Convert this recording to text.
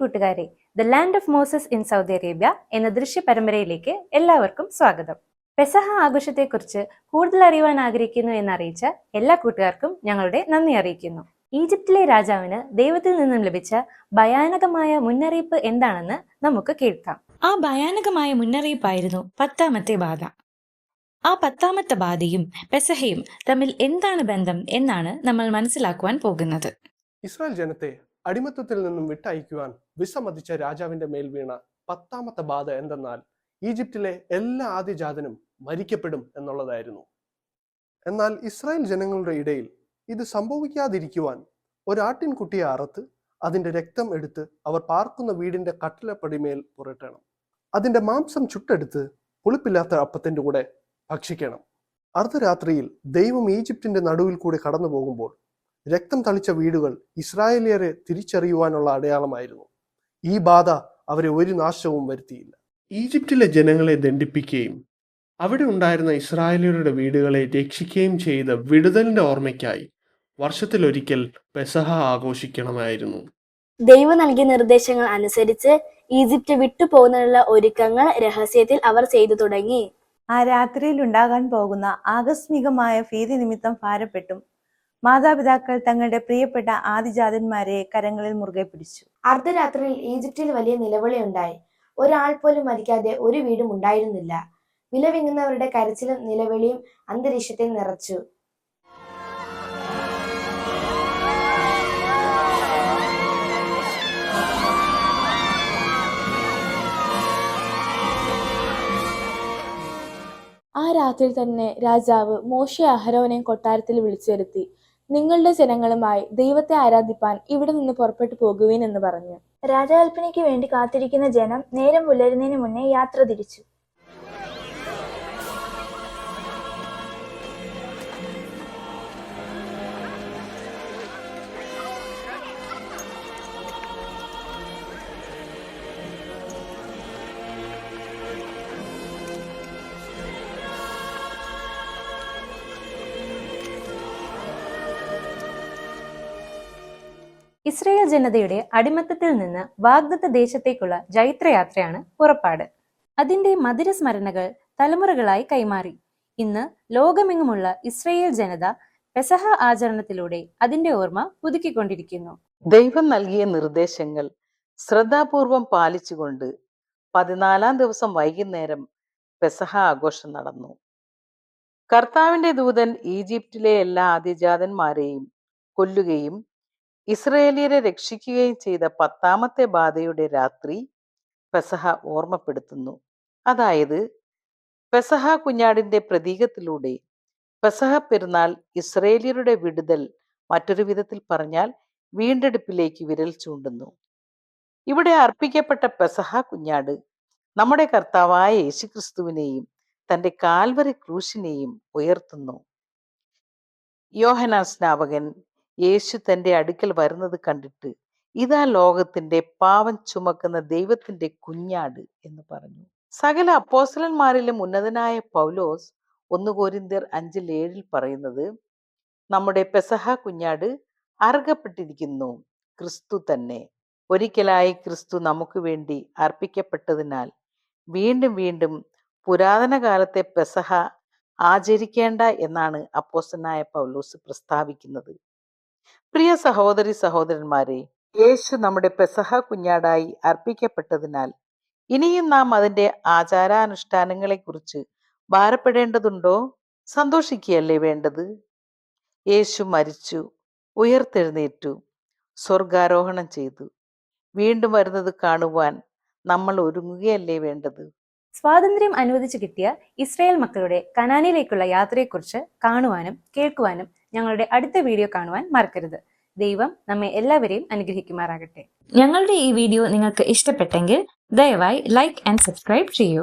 കൂട്ടുകാരെ the land of Moses in Saudi Arabia എന്ന ദൃശ്യ പരമ്പരയിലേക്ക് എല്ലാവർക്കും സ്വാഗതം. പെസഹ ആഘോഷത്തെക്കുറിച്ച് കൂടുതൽ അറിയുവാൻ ആഗ്രഹിക്കുന്നു എന്നറിയിച്ച എല്ലാ കൂട്ടുകാർക്കും ഞങ്ങളുടെ നന്ദി അറിയിക്കുന്നു. ഈജിപ്തിലെ രാജാവിന് ദൈവത്തിൽ നിന്നും ലഭിച്ച ഭയാനകമായ മുന്നറിയിപ്പ് എന്താണെന്ന് നമുക്ക് കേൾക്കാം. ആ ഭയാനകമായ മുന്നറിയിപ്പായിരുന്നു പത്താമത്തെ ബാധ. ആ പത്താമത്തെ ബാധയും പെസഹയും തമ്മിൽ എന്താണ് ബന്ധം എന്നാണ് നമ്മൾ മനസ്സിലാക്കുവാൻ പോകുന്നത്. ഇസ്രായേൽ ജനത്തെ അടിമത്തത്തിൽ നിന്നും വിട്ടയക്കുവാൻ വിസമ്മതിച്ച രാജാവിന്റെ മേൽ വീണ പത്താമത്തെ ബാധ എന്തെന്നാൽ ഈജിപ്തിലെ എല്ലാ ആദ്യജാതനും മരിക്കപ്പെടും എന്നുള്ളതായിരുന്നു. എന്നാൽ ഇസ്രായേൽ ജനങ്ങളുടെ ഇടയിൽ ഇത് സംഭവിക്കാതിരിക്കുവാൻ ഒരാട്ടിൻകുട്ടിയെ അറുത്ത് അതിന്റെ രക്തം എടുത്ത് അവർ പാർക്കുന്ന വീടിന്റെ കട്ടിലപ്പടിമേൽ പുരട്ടണം. അതിന്റെ മാംസം ചുട്ടെടുത്ത് പുളിപ്പില്ലാത്ത അപ്പത്തിന്റെ കൂടെ ഭക്ഷിക്കണം. അർദ്ധരാത്രിയിൽ ദൈവം ഈജിപ്തിന്റെ നടുവിൽ കൂടി കടന്നു പോകുമ്പോൾ രക്തം തളിച്ച വീടുകൾ ഇസ്രായേലിയരെ തിരിച്ചറിയുവാനുള്ള അടയാളമായിരുന്നു. ഈ ബാധ അവരെ ഒരു നാശവും വരുത്തിയില്ല. ഈജിപ്തിലെ ജനങ്ങളെ ദണ്ഡിപ്പിക്കുകയും അവിടെ ഉണ്ടായിരുന്ന ഇസ്രായേലിയരുടെ വീടുകളെ രക്ഷിക്കുകയും ചെയ്ത വിടുതലിന്റെ ഓർമ്മയ്ക്കായി വർഷത്തിലൊരിക്കൽ പെസഹ ആഘോഷിക്കണമായിരുന്നു. ദൈവം നൽകിയ നിർദ്ദേശങ്ങൾ അനുസരിച്ച് ഈജിപ്റ്റ് വിട്ടുപോകുന്നതിനുള്ള ഒരുക്കങ്ങൾ രഹസ്യത്തിൽ അവർ ചെയ്തു തുടങ്ങി. ആ രാത്രിയിൽ ഉണ്ടാകാൻ പോകുന്ന ആകസ്മികമായ ഭീതി നിമിത്തം ഭാരപ്പെട്ടും മാതാപിതാക്കൾ തങ്ങളുടെ പ്രിയപ്പെട്ട ആദിജാതന്മാരെ കരങ്ങളിൽ മുറുകെ പിടിച്ചു. അർദ്ധരാത്രിയിൽ ഈജിപ്തിൽ വലിയ നിലവിളി ഉണ്ടായി. ഒരാൾ പോലും മരിക്കാതെ ഒരു വീടും ഉണ്ടായിരുന്നില്ല. വിലവിങ്ങുന്നവരുടെ കരച്ചിലും നിലവിളിയും അന്തരീക്ഷത്തിൽ നിറച്ചു. ആ രാത്രി തന്നെ രാജാവ് മോശ അഹരോനെ കൊട്ടാരത്തിൽ വിളിച്ചു വരുത്തി നിങ്ങളുടെ ജനങ്ങളുമായി ദൈവത്തെ ആരാധിപ്പാൻ ഇവിടെ നിന്ന് പുറപ്പെട്ടു പോകുവീൻ എന്ന് പറഞ്ഞു. രാജകൽപ്പനയ്ക്ക് വേണ്ടി കാത്തിരിക്കുന്ന ജനം നേരം പുലരുന്നതിന് മുന്നേ യാത്ര തിരിച്ചു. ഇസ്രയേൽ ജനതയുടെ അടിമത്തത്തിൽ നിന്ന് വാഗ്ദത്ത ദേശത്തേക്കുള്ള ജൈത്രയാത്രയാണ് പുറപ്പാട്. അതിന്റെ മധുര സ്മരണകൾ തലമുറകളായി കൈമാറി. ഇന്ന് ലോകമെങ്ങുമുള്ള ഇസ്രയേൽ ജനത പെസഹ ആചരണത്തിലൂടെ അതിന്റെ ഓർമ്മ പുതുക്കിക്കൊണ്ടിരിക്കുന്നു. ദൈവം നൽകിയ നിർദ്ദേശങ്ങൾ ശ്രദ്ധാപൂർവം പാലിച്ചുകൊണ്ട് പതിനാലാം ദിവസം വൈകുന്നേരം പെസഹ ആഘോഷം നടന്നു. കർത്താവിന്റെ ദൂതൻ ഈജിപ്തിലെ എല്ലാ ആദിജാതന്മാരെയും കൊല്ലുകയും ഇസ്രയേലിയരെ രക്ഷിക്കുകയും ചെയ്ത പത്താമത്തെ ബാധയുടെ രാത്രി പെസഹ ഓർമ്മപ്പെടുത്തുന്നു. അതായത് പെസഹ കുഞ്ഞാടിന്റെ പ്രതീകത്തിലൂടെ പെസഹ പെരുന്നാൾ ഇസ്രയേലിയരുടെ വിടുതൽ മറ്റൊരു വിധത്തിൽ പറഞ്ഞാൽ വീണ്ടെടുപ്പിലേക്ക് വിരൽ ചൂണ്ടുന്നു. ഇവിടെ അർപ്പിക്കപ്പെട്ട പെസഹ കുഞ്ഞാട് നമ്മുടെ കർത്താവായ യേശുക്രിസ്തുവിനെയും തന്റെ കാൽവരി ക്രൂശിനെയും ഉയർത്തുന്നു. യോഹനാ സ്നാപകൻ യേശു തന്റെ അടുക്കൽ വരുന്നത് കണ്ടിട്ട് ഇതാ ലോകത്തിന്റെ പാവം ചുമക്കുന്ന ദൈവത്തിന്റെ കുഞ്ഞാട് എന്ന് പറഞ്ഞു. സകല അപ്പോസലന്മാരിലും ഉന്നതനായ പൗലോസ് ഒന്ന് കോരിന്ത്യർ അഞ്ചിൽ ഏഴിൽ പറയുന്നത് നമ്മുടെ പെസഹ കുഞ്ഞാട് അർഹപ്പെട്ടിരിക്കുന്നു ക്രിസ്തു തന്നെ. ഒരിക്കലായി ക്രിസ്തു നമുക്ക് വേണ്ടി അർപ്പിക്കപ്പെട്ടതിനാൽ വീണ്ടും വീണ്ടും പുരാതന കാലത്തെ പെസഹ ആചരിക്കേണ്ട എന്നാണ് അപ്പോസ്തനായ പൗലോസ് പ്രസ്താവിക്കുന്നത്. പ്രിയ സഹോദരി സഹോദരന്മാരെ യേശു നമ്മുടെ പെസഹ കുഞ്ഞാടായി അർപ്പിക്കപ്പെട്ടതിനാൽ ഇനിയും നാം അതിന്റെ ആചാരാനുഷ്ഠാനങ്ങളെക്കുറിച്ച് ഭാരപ്പെടേണ്ടതുണ്ടോ? സന്തോഷിക്കുകയല്ലേ വേണ്ടത്? യേശു മരിച്ചു ഉയർത്തെഴുന്നേറ്റു സ്വർഗാരോഹണം ചെയ്തു. വീണ്ടും വരുന്നത് കാണുവാൻ നമ്മൾ ഒരുങ്ങുകയല്ലേ വേണ്ടത്? സ്വാതന്ത്ര്യം അനുവദിച്ചു കിട്ടിയ ഇസ്രായേൽ മക്കളുടെ കനാനിലേക്കുള്ള യാത്രയെക്കുറിച്ച് കാണുവാനും കേൾക്കുവാനും ഞങ്ങളുടെ അടുത്ത വീഡിയോ കാണുവാൻ മറക്കരുത്. ദൈവം നമ്മെ എല്ലാവരെയും അനുഗ്രഹിക്കുമാറാകട്ടെ. ഞങ്ങളുടെ ഈ വീഡിയോ നിങ്ങൾക്ക് ഇഷ്ടപ്പെട്ടെങ്കിൽ ദയവായി ലൈക്ക് ആൻഡ് സബ്സ്ക്രൈബ് ചെയ്യൂ.